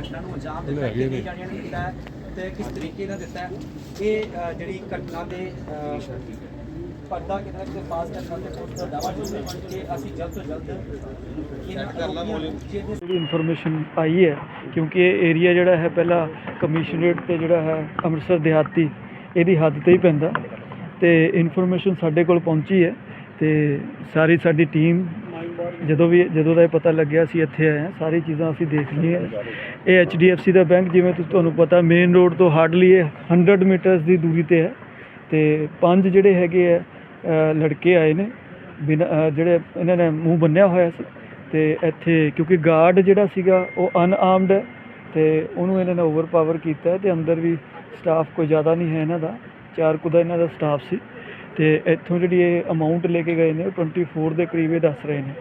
ਨਾਮ ਦਿੱਤਾ ਹੈ ਕਿੰਨੇ ਜਾਣਿਆਂ ਨੇ ਦਿੱਤਾ ਹੈ ਤੇ ਕਿਸ ਤਰੀਕੇ ਨਾਲ ਦਿੱਤਾ ਹੈ? ਇਹ ਅ, ਜਿਹੜੀ ਘਟਨਾ ਦੇ ਅ, ਪਰਦਾ ਕਿਤੇ ਕਿਤੇ ਪਾਸ ਕਰਨ ਦੇ ਪੁਲਿਸ ਦਾ ਦਾਵਾ ਚੁੱਕਦੇ ਕਿ ਅਸੀਂ ਜਲਦ ਤੋਂ ਜਲਦ ਇਹਨਾਂ ਆਰੋਪੀਆਂ ਨੂੰ ਜਿਹਦੇ ਜਿਹੜੀ ਇਨਫੋਰਮੇਸ਼ਨ ਆਈ ਹੈ ਕਿਉਂਕਿ ਇਹ ਏਰੀਆ ਜਿਹੜਾ ਹੈ ਪਹਿਲਾਂ ਕਮਿਸ਼ਨਰੇਟ ਤੇ ਜਿਹੜਾ ਹੈ ਅੰਮ੍ਰਿਤਸਰ ਦਿਹਾਤੀ ਇਹਦੀ ਹੱਦ ਤੇ ਹੀ ਪੈਂਦਾ। ਤੇ ਇਨਫੋਰਮੇਸ਼ਨ ਸਾਡੇ ਕੋਲ ਪਹੁੰਚੀ ਹੈ ਤੇ ਸਾਰੀ ਸਾਡੀ ਟੀਮ ਜਦੋਂ ਵੀ, ਜਦੋਂ ਦਾ ਇਹ ਪਤਾ ਲੱਗਿਆ ਅਸੀਂ ਇੱਥੇ ਆਏ ਹਾਂ, ਸਾਰੀ ਚੀਜ਼ਾਂ ਅਸੀਂ ਦੇਖ ਲਈਆਂ ਇਹ HDFC ਦਾ ਬੈਂਕ ਜਿਵੇਂ ਤੁਸੀਂ ਤੁਹਾਨੂੰ ਪਤਾ ਮੇਨ ਰੋਡ ਤੋਂ ਹਾਰਡਲੀ ਇਹ 100 ਮੀਟਰਸ ਦੀ ਦੂਰੀ ਤੇ ਹੈ ਤੇ ਪੰਜ ਜਿਹੜੇ ਹੈਗੇ ਆ ਲੜਕੇ ਆਏ ਨੇ, ਬਿਨਾਂ ਜਿਹੜੇ ਇਹਨਾਂ ਨੇ ਮੂੰਹ ਬੰਨਿਆ ਹੋਇਆ ਸੀ ਤੇ ਇੱਥੇ ਕਿਉਂਕਿ ਗਾਰਡ ਜਿਹੜਾ ਸੀਗਾ ਉਹ ਅਨਆਰਮਡ ਹੈ ਤੇ ਉਹਨੂੰ ਇਹਨਾਂ ਨੇ ਓਵਰਪਾਵਰ ਕੀਤਾ ਹੈ ਤੇ ਅੰਦਰ ਵੀ ਸਟਾਫ ਕੋਈ ਜ਼ਿਆਦਾ ਨਹੀਂ ਹੈ ਇਹਨਾਂ ਦਾ, ਚਾਰ ਕੁ ਦਾ ਇਹਨਾਂ ਦਾ ਸਟਾਫ ਸੀ। ਤੇ ਇੱਥੋਂ ਜਿਹੜੀ ਇਹ ਅਮਾਉਂਟ ਲੈ ਕੇ ਗਏ ਨੇ ਉਹ 24 ਦੇ ਕਰੀਬ ਇਹ ਦੱਸ ਰਹੇ ਨੇ।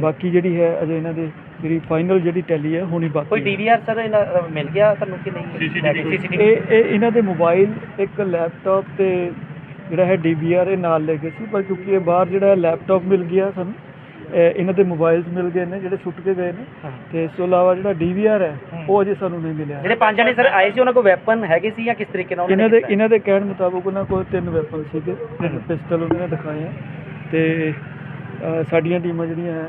ਬਾਕੀ ਜਿਹੜੀ ਹੈ ਅਜੇ ਇਹਨਾਂ ਦੇ ਜਿਹੜੀ ਫਾਈਨਲ ਜਿਹੜੀ ਟੈਲੀ ਹੈ ਹੋਣੀ ਬਾਕੀ ਕੋਈ ਹੈ। ਡੀਵੀਆਰ ਸਰ ਮਿਲ ਗਿਆ ਤੁਹਾਨੂੰ ਕਿ ਨਹੀਂ? ਸੀਸੀਟੀਵੀ ਇਹ ਇਹ ਇਹਨਾਂ ਦੇ ਮੋਬਾਈਲ ਇੱਕ ਲੈਪਟਾਪ ਤੇ ਜਿਹੜਾ ਹੈ ਡੀਵੀਆਰ ਇਹ ਨਾਲ ਲੈ ਗਏ ਸੀ ਪਰ ਕਿਉਂਕਿ ਇਹ ਬਾਹਰ ਜਿਹੜਾ ਲੈਪਟਾਪ ਮਿਲ ਗਿਆ ਸਾਨੂੰ ਇਹਨਾਂ ਦੇ ਮੋਬਾਈਲਸ ਮਿਲ ਗਏ ਨੇ ਜਿਹੜੇ ਸੁੱਟ ਕੇ ਗਏ ਨੇ। ਤੇ ਇਸ ਤੋਂ ਇਲਾਵਾ ਜਿਹੜਾ ਡੀਵੀਆਰ ਹੈ ਉਹ ਅਜੇ ਸਾਨੂੰ ਨਹੀਂ ਮਿਲਿਆ। ਜਿਹੜੇ ਪੰਜ ਜਣੇ ਸਰ ਆਏ ਸੀ ਉਹਨਾਂ ਕੋਲ ਵੈਪਨ ਹੈਗੇ ਸੀ ਜਾਂ ਕਿਸ ਤਰੀਕੇ ਨਾਲ ਇਹਨਾਂ ਦੇ ਇਹਨਾਂ ਦੇ ਕਹਿਣ ਮੁਤਾਬਕ ਉਹਨਾਂ ਕੋਲ ਤਿੰਨ ਵੈਪਨ ਸੀਗੇ ਤਿੰਨ ਪਿਸਟਲ ਉਹਨਾਂ ਨੇ ਦਿਖਾਏ ਆ। ਤੇ ਸਾਡੀਆਂ ਟੀਮਾਂ ਜਿਹੜੀਆਂ ਹੈ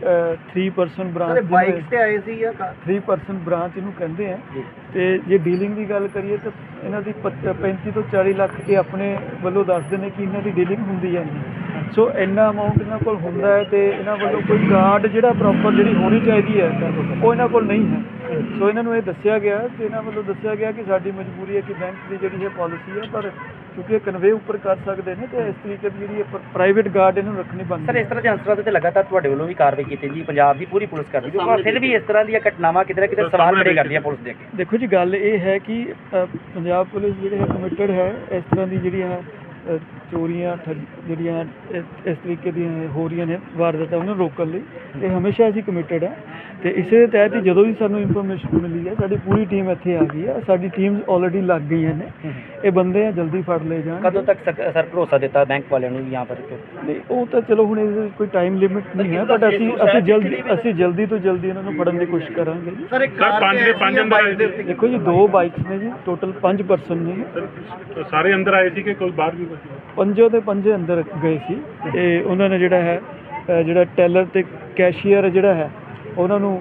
3% ਬ੍ਰਾਂਚ ਬਾਈਕ ਤੇ ਆਏ ਸੀ ਜਾਂ 3% ਬ੍ਰਾਂਚ ਇਹਨੂੰ ਕਹਿੰਦੇ ਆ। ਤੇ ਜੇ ਡੀਲਿੰਗ ਦੀ ਗੱਲ ਕਰੀਏ ਤਾਂ ਇਹਨਾਂ ਦੀ ਪੱਚ- 35 ਤੋਂ 40 ਲੱਖ ਇਹ ਆਪਣੇ ਵੱਲੋਂ ਦੱਸਦੇ ਨੇ ਕਿ ਇਹਨਾਂ ਦੀ ਡੀਲਿੰਗ ਹੁੰਦੀ ਹੈ ਨਹੀਂ ਸੋ ਇੰਨਾ ਅਮਾਉਂਟ ਇਹਨਾਂ ਕੋਲ ਹੁੰਦਾ ਹੈ ਤੇ ਇਹਨਾਂ ਵੱਲੋਂ ਕੋਈ ਗਾਰਡ ਜਿਹੜਾ ਪ੍ਰੋਪਰ ਜਿਹੜੀ ਹੋਣੀ ਚਾਹੀਦੀ ਹੈ ਉਹ ਇਹਨਾਂ ਕੋਲ ਨਹੀਂ ਹੈ। ਸੋ ਇਹਨਾਂ ਨੂੰ ਇਹ ਦੱਸਿਆ ਗਿਆ ਤੇ ਇਹਨਾਂ ਵੱਲੋਂ ਦੱਸਿਆ ਗਿਆ ਕਿ ਸਾਡੀ ਮਜਬੂਰੀ ਹੈ ਕਿ ਬੈਂਕ ਦੀ ਜਿਹੜੀ ਇਹ ਪਾਲਿਸੀ ਹੈ ਪਰ ਕਿਉਂਕਿ ਇਹ ਕਨਵੇ ਉੱਪਰ ਕਰ ਸਕਦੇ ਨੇ ਤੇ ਇਸ ਤਰੀਕੇ ਦੀ ਜਿਹੜੀ ਪ੍ਰਾਈਵੇਟ ਗਾਰਡ ਇਹਨੂੰ ਰੱਖਣੀ ਸਰ ਬਣਦੀ ਇਸ ਤਰ੍ਹਾਂ ਦੇ ਅਨਸਰਾਂ ਤੇ ਲਗਾਤਾਰ ਤੁਹਾਡੇ ਵੱਲੋਂ ਵੀ ਕਾਰਵਾਈ ਕੀਤੀ ਜੀ ਪੰਜਾਬ ਦੀ ਪੂਰੀ ਪੁਲਿਸ ਕਰਦੀ ਹੈ। ਪਰ ਫਿਰ ਵੀ ਇਸ ਤਰ੍ਹਾਂ ਦੀਆਂ ਘਟਨਾਵਾਂ ਕਿਤੇ ਨਾ ਕਿਤੇ ਸਵਾਲ ਖੜੇ ਕਰਦੀਆਂ ਪੁਲਿਸ ਦੇ ਅੱਗੇ। ਦੇਖੋ ਜੀ ਗੱਲ ਇਹ ਹੈ ਕਿ ਪੰਜਾਬ ਪੁਲਿਸ ਜਿਹੜੀ ਹੈ ਕਮਿਟਡ ਹੈ ਇਸ ਤਰ੍ਹਾਂ ਦੀ ਜਿਹੜੀਆਂ ਅ, ਚੋਰੀਆਂ ਠੱਗ- ਜਿਹੜੀਆਂ ਇਸ ਇਸ ਤਰੀਕੇ ਦੀਆਂ ਹੋ ਰਹੀਆਂ ਨੇ ਵਾਰਦਾਤਾਂ ਉਹਨਾਂ ਨੂੰ ਰੋਕਣ ਲਈ। ਇਹ ਹਮੇਸ਼ਾ ਅਸੀਂ ਕਮਿਟਡ ਹੈ ਤੇ ਇਸੇ ਦੇ ਤਹਿਤ ਹੀ ਜਦੋਂ ਵੀ ਸਾਨੂੰ ਇਨਫੋਰਮੇਸ਼ਨ ਮਿਲੀ ਹੈ ਸਾਡੀ ਪੂਰੀ ਟੀਮ ਇੱਥੇ ਆ ਗਈ ਹੈ। ਸਾਡੀ ਟੀਮਸ ਆਲਰੇਡੀ ਲੱਗ ਗਈਆਂ ਨੇ। ਇਹ ਬੰਦੇ ਆ ਜਲਦੀ ਫੜ ਲਏ ਜਾਣ। ਕਦੋਂ ਤੱਕ ਸਰ ਭਰੋਸਾ ਦਿੱਤਾ ਬੈਂਕ ਵਾਲਿਆਂ ਨੂੰ ਯਹਾਂ ਪਰ ਕਿ? ਨਹੀਂ ਉਹ ਤਾਂ ਚਲੋ ਹੁਣ ਇਹਦੇ ਵਿੱਚ ਕੋਈ ਟਾਈਮ ਲਿਮਿਟ ਨਹੀਂ ਹੈ ਬਟ ਅਸੀਂ ਅਸੀਂ ਜਲਦੀ ਅਸੀਂ ਜਲਦੀ ਤੋਂ ਜਲਦੀ ਇਹਨਾਂ ਨੂੰ ਫੜਨ ਦੀ ਕੋਸ਼ਿਸ਼ ਕਰਾਂਗੇ ਜੀ। ਸਰ ਪੰਜ ਦੇ ਪੰਜ ਅੰਦਰ ਆਏ ਸੀ। ਦੇਖੋ ਜੀ ਦੋ ਬਾਈਕਸ ਨੇ ਜੀ ਟੋਟਲ 5 ਪਰਸਨ ਨੇ ਸਰ, ਸਾਰੇ ਅੰਦਰ ਆਏ ਸੀ ਕਿ ਕੋਈ ਬਾਹਰ ਵੀ ਬਚੇ ਪੰਜੋ ਦੇ ਪੰਜੇ ਅੰਦਰ ਗਏ ਸੀ ਤੇ ਉਹਨਾਂ ਨੇ ਜਿਹੜਾ ਹੈ ਜਿਹੜਾ ਟੈਲਰ ਤੇ ਕੈਸ਼ੀਅਰ ਜਿਹੜਾ ਹੈ ਉਹਨਾਂ ਨੂੰ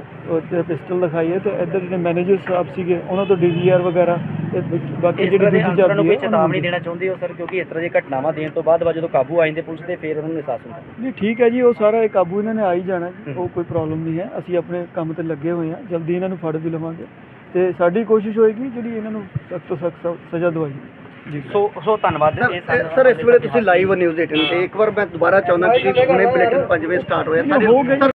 ਪਿਸਟਲ ਦਿਖਾਈ ਹੈ ਤੇ ਇੱਧਰ ਜਿਹੜੇ ਮੈਨੇਜਰ ਸਾਹਿਬ ਸੀਗੇ ਉਹਨਾਂ ਤੋਂ ਡੀਵੀਆਰ ਵਗੈਰਾ ਤੇ ਬਾਕੀ ਜਿਹੜੀ ਦੂਜੀ ਕੋਈ ਹੈ ਉਹਨਾਂ ਚੇਤਾਵਨੀ ਨੂੰ ਦੇਣਾ ਚਾਹੁੰਦੇ ਹੋ ਸਰ? ਕਿਉਂਕਿ ਇਸ ਤਰ੍ਹਾਂ ਦੀਆਂ ਘਟਨਾਵਾਂ ਦੇਣ ਤੋਂ ਬਾਅਦ ਜਦੋਂ ਕਾਬੂ ਆ ਜਾਂਦੇ ਪੁਲਿਸ ਦੇ ਫਿਰ ਉਹਨਾਂ ਨੂੰ ਅਹਿਸਾਸ ਹੁੰਦਾ। ਨਹੀਂ ਠੀਕ ਹੈ ਜੀ ਉਹ ਸਾਰਾ ਇਹ ਕਾਬੂ ਇਹਨਾਂ ਨੇ ਆ ਹੀ ਜਾਣਾ ਉਹ ਕੋਈ ਪ੍ਰੋਬਲਮ ਨਹੀਂ ਹੈ। ਅਸੀਂ ਆਪਣੇ ਕੰਮ ਤੇ ਲੱਗੇ ਹੋਏ ਹਾਂ ਜਲਦੀ ਇਹਨਾਂ ਨੂੰ ਫੜ ਵੀ ਲਵਾਂਗੇ ਤੇ ਸਾਡੀ ਕੋਸ਼ਿਸ਼ ਹੋਏਗੀ ਜਿਹੜੀ ਇਹਨਾਂ ਨੂੰ ਸਖਤ ਤੋਂ ਸਖਤ ਸਜ਼ਾ ਦਵਾਈ ਸੋ ਸੋ ਧੰਨਵਾਦ ਇਹ ਸਰ ਸਰ ਇਸ ਵੇਲੇ ਤੁਸੀਂ ਲਾਈਵ ਨਿਊਜ਼ 18 ਤੇ ਇੱਕ ਵਾਰ ਮੈਂ ਦੁਬਾਰਾ ਚਾਹੁੰਦਾ ਕਿ ਹੁਣੇ ਬੁਲੇਟਿਨ 5 ਵਜੇ ਸਟਾਰਟ ਹੋਇਆ ਹੋ ਗਈ